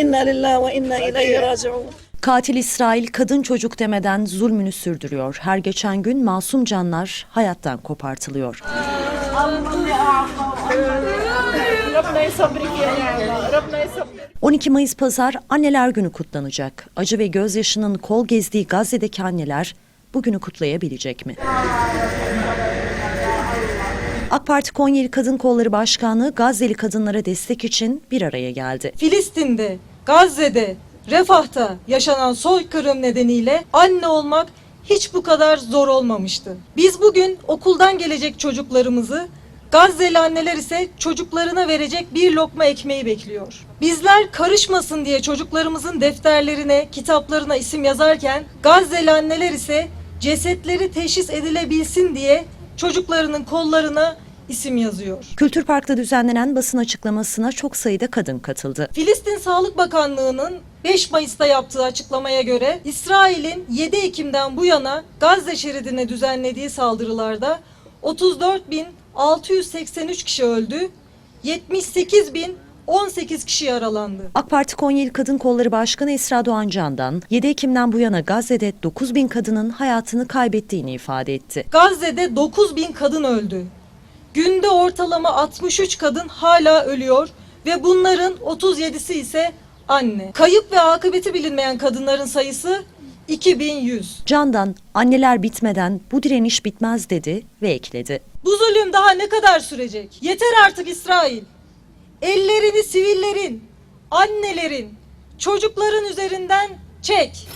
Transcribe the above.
inna lillahi ve inna ileyhi raciun. Katil İsrail kadın çocuk demeden zulmünü sürdürüyor. Her geçen gün masum canlar hayattan kopartılıyor. Rabbim 12 Mayıs Pazar Anneler Günü kutlanacak. Acı ve gözyaşının kol gezdiği Gazze'deki anneler bugünü kutlayabilecek mi? AK Parti Konya'lı Kadın Kolları Başkanı Gazze'li kadınlara destek için bir araya geldi. Filistin'de Gazze'de, Refah'ta yaşanan soykırım nedeniyle anne olmak hiç bu kadar zor olmamıştı. Biz bugün okuldan gelecek çocuklarımızı, Gazze'li anneler ise çocuklarına verecek bir lokma ekmeği bekliyor. Bizler karışmasın diye çocuklarımızın defterlerine, kitaplarına isim yazarken Gazze'li anneler ise cesetleri teşhis edilebilsin diye çocuklarının kollarına isim yazıyor. Kültür Park'ta düzenlenen basın açıklamasına çok sayıda kadın katıldı. Filistin Sağlık Bakanlığı'nın 5 Mayıs'ta yaptığı açıklamaya göre İsrail'in 7 Ekim'den bu yana Gazze şeridine düzenlediği saldırılarda 34.683 kişi öldü, 78.018 kişi yaralandı. AK Parti Konyeli Kadın Kolları Başkanı Esra Doğancan'dan 7 Ekim'den bu yana Gazze'de 9 bin kadının hayatını kaybettiğini ifade etti. Gazze'de 9000 kadın öldü. Günde ortalama 63 kadın hala ölüyor ve bunların 37'si ise anne. Kayıp ve akıbeti bilinmeyen kadınların sayısı 2100. Candan anneler bitmeden bu direniş bitmez dedi ve ekledi. Bu zulüm daha ne kadar sürecek? Yeter artık İsrail. Ellerini sivillerin, annelerin, çocukların üzerinden çek.